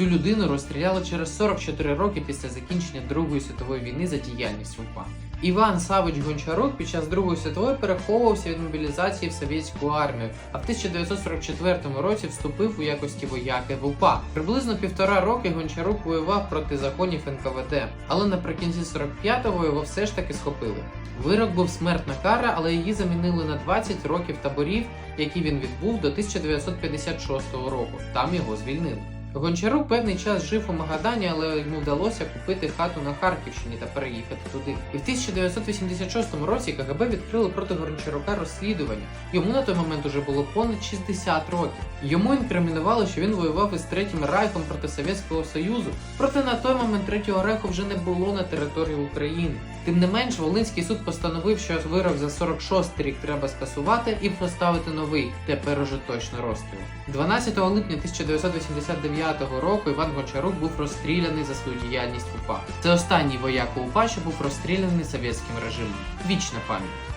Цю людину розстріляли через 44 роки після закінчення Другої світової війни за діяльність в УПА. Іван Савич Гончарук під час Другої світової переховувався від мобілізації в совєтську армію, а в 1944 році вступив у якості вояки в УПА. Приблизно півтора роки Гончарук воював проти законів НКВД, але наприкінці 45-го його все ж таки схопили. Вирок був смертна кара, але її замінили на 20 років таборів, які він відбув до 1956 року. Там його звільнили. Гончарук певний час жив у Магадані, але йому вдалося купити хату на Харківщині та переїхати туди. І в 1986 році КГБ відкрили проти Гончарука розслідування. Йому на той момент уже було понад 60 років. Йому інкримінували, що він воював із третім райхом проти Совєтського Союзу. Проте на той момент третього райху вже не було на території України. Тим не менш, Волинський суд постановив, що вирок за 46 рік треба скасувати і поставити новий, тепер уже точно розстріл. 12 липня 1989 року Іван Гончарук був розстріляний за свою діяльність в УПА. Це останній вояк УПА, що був розстріляний совєтським режимом. Вічна пам'ять.